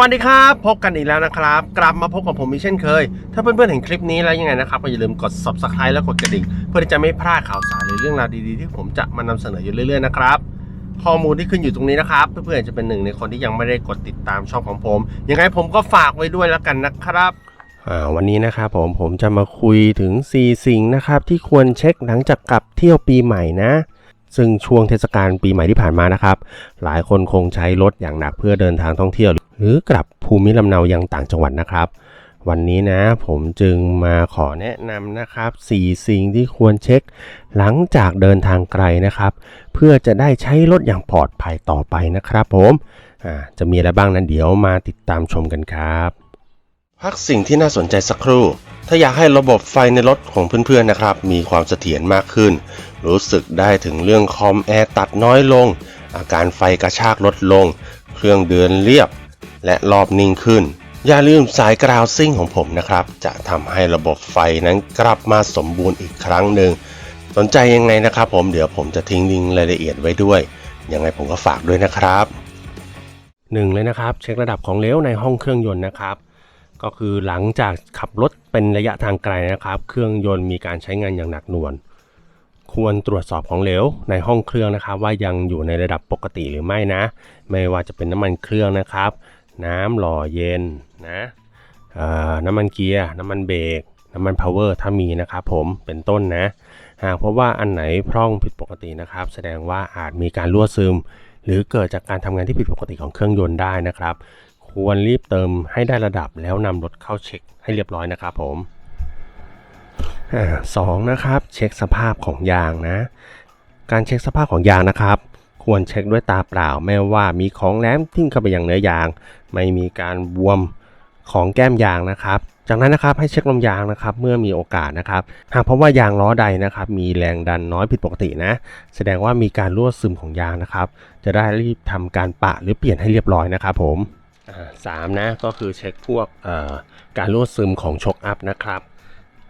วัสดีครับ พบกันอีกแล้วนะครับ กลับมาพบกับผมอีกเช่นเคย ถ้าเพื่อนๆเห็นคลิปนี้แล้วยังไงนะครับก็อย่าลืมกด subscribe และกดกระดิ่ง เพื่อที่จะไม่พลาดข่าวสารหรือเรื่องราวดีๆ ที่ผมจะมานำเสนออยู่เรื่อยๆนะครับข้อมูลที่ขึ้นอยู่ตรงนี้นะครับ เพื่อนๆจะเป็นหนึ่งในคนที่ยังไม่ได้กดติดตามช่องของผมยังไงผมก็ฝากไว้ด้วยแล้วกันนะครับวันนี้นะครับผมผมจะมาคุยถึง 4 สิ่งนะครับที่ควรเช็คหลังจากกลับเที่ยวปีใหม่นะซึ่งช่วงเทศกาลปีใหม่ที่ผ่านมานะครับ หลายคนคงใช้รถอย่างหนักเพื่อเดินทางท่องเที่ยว หรือกลับภูมิลำเนายังต่างจังหวัดนะครับ วันนี้นะผมจึงมาขอแนะนำนะครับ 4 สิ่งที่ควรเช็ค หลังจากเดินทางไกลนะครับ เพื่อจะได้ใช้รถอย่างปลอดภัยต่อไปนะครับผมจะมีอะไรบ้างนั้นเดี๋ยวมาติดตามชมกันครับ พักสิ่งที่น่าสนใจสักครู่ ถ้าอยากให้ระบบไฟในรถของเพื่อนๆนะครับ มีความเสถียรมากขึ้น รู้สึกได้ถึงเรื่องคอมแอร์ตัดน้อยลง อาการไฟกระชากลดลง เครื่องเดินเรียบ และรอบนิ่งขึ้น อย่าลืมสายกราวซิ่งของผมนะครับ จะทำให้ระบบไฟนั้นกลับมาสมบูรณ์อีกครั้งหนึ่ง สนใจยังไงนะครับผมเดี๋ยวผมจะทิ้งลิงก์รายละเอียดไว้ด้วย ยังไงผมก็ฝากด้วยนะครับหนึ่งเลยนะครับ เช็คระดับของเลวในห้องเครื่องยนต์นะครับ ก็คือหลังจากขับรถเป็นระยะทางไกลนะครับ เครื่องยนต์มีการใช้งานอย่างหนักหน่วง ควรตรวจสอบของเหลวในห้องเครื่องนะครับว่ายังอยู่ในระดับปกติหรือไม่นะ ไม่ว่าจะเป็นน้ำมันเครื่องนะครับ น้ำหล่อเย็นนะน้ำมันเกียร์น้ำมันเบรกน้ำมันพาวเวอร์ถ้ามีนะครับผมเป็นต้นนะหากพบว่าอันไหนพร่องผิดปกตินะครับ แสดงว่าอาจมีการรั่วซึม หรือเกิดจากการทำงานที่ผิดปกติของเครื่องยนต์ได้นะครับ ควรรีบเติมให้ได้ระดับแล้วนำรถเข้าเช็คให้เรียบร้อยนะครับผม อ่าสองนะครับ เช็คสภาพของยางนะ การเช็คสภาพของยางนะครับ ควรเช็คด้วยตาเปล่าไม่ว่ามีของแหลมทิ่มเข้าไปอย่างเนื้อยาง ไม่มีการบวมของแก้มยางนะครับ จากนั้นนะครับให้เช็คลมยางนะครับเมื่อมีโอกาสนะครับ หากพบว่ายางล้อใดนะครับ มีแรงดันน้อยผิดปกตินะ แสดงว่ามีการรั่วซึมของยางนะครับ จะได้รีบทำการปะหรือเปลี่ยนให้เรียบร้อยนะครับผมสามนะก็คือเช็คพวกการรั่วซึมของช็อคอัพนะครับ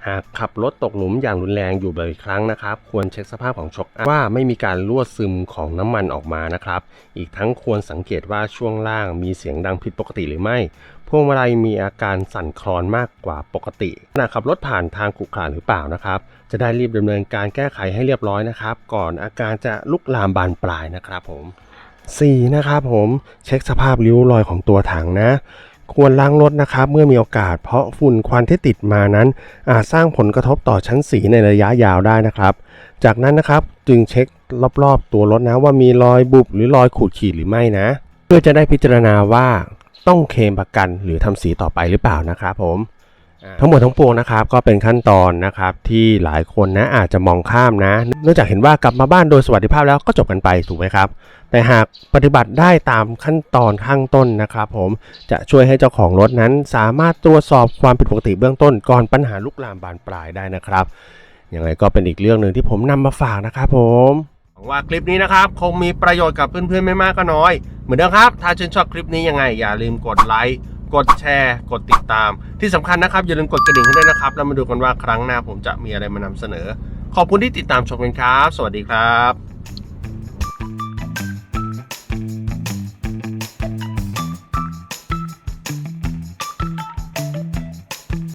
หากขับรถตกหลุมอย่างรุนแรงอยู่บ่อยครั้งนะครับ ควรเช็คสภาพของช็อคว่าไม่มีการรั่วซึมของน้ำมันออกมานะครับ อีกทั้งควรสังเกตว่าช่วงล่างมีเสียงดังผิดปกติหรือไม่ พวงมาลัยมีอาการสั่นคลอนมากกว่าปกติขณะขับรถผ่านทางขรุขระหรือเปล่านะครับ จะได้รีบดำเนินการแก้ไขให้เรียบร้อยนะครับ ก่อนอาการจะลุกลามบานปลายนะครับผม 4. นะครับผมเช็คสภาพริ้วรอยของตัวถังนะ ควรล้างรถนะครับเมื่อมีโอกาส เพราะฝุ่นควันที่ติดมานั้น อาจสร้างผลกระทบต่อชั้นสีในระยะยาวได้นะครับ จากนั้นนะครับจึงเช็ครอบๆ ตัวรถนะว่ามีรอยบุบหรือรอยขูดขีดหรือไม่นะ เพื่อจะได้พิจารณาว่าต้องเคลมประกันหรือทำสีต่อไปหรือเปล่านะครับผม ทั้งหมดทั้งปวงนะครับก็เป็นขั้นตอนนะครับที่หลายคนนะอาจจะมองข้ามนะ เนื่องจากเห็นว่ากลับมาบ้านโดยสวัสดิภาพแล้วก็จบกันไปถูกไหมครับ แต่หากปฏิบัติได้ตามขั้นตอนข้างต้นนะครับผมจะช่วยให้เจ้าของรถนั้นสามารถตรวจสอบความผิดปกติเบื้องต้น ก่อนปัญหาลุกลามบานปลายได้นะครับยังไงก็เป็นอีกเรื่องหนึ่งที่ผมนำมาฝากนะครับผมหวังว่าคลิปนี้นะครับคงมีประโยชน์กับเพื่อนๆไม่มากก็น้อย เหมือนเดิมครับ ถ้าชื่นชอบคลิปนี้ยังไงอย่าลืมกดไลค์ กดแชร์ กดติดตาม ที่สำคัญนะครับอย่าลืมกดกระดิ่งให้ด้วยนะครับแล้วมาดูกันว่าครั้งหน้าผมจะมีอะไรมานำเสนอ ขอบคุณที่ติดตามชมกันครับ สวัสดีครับ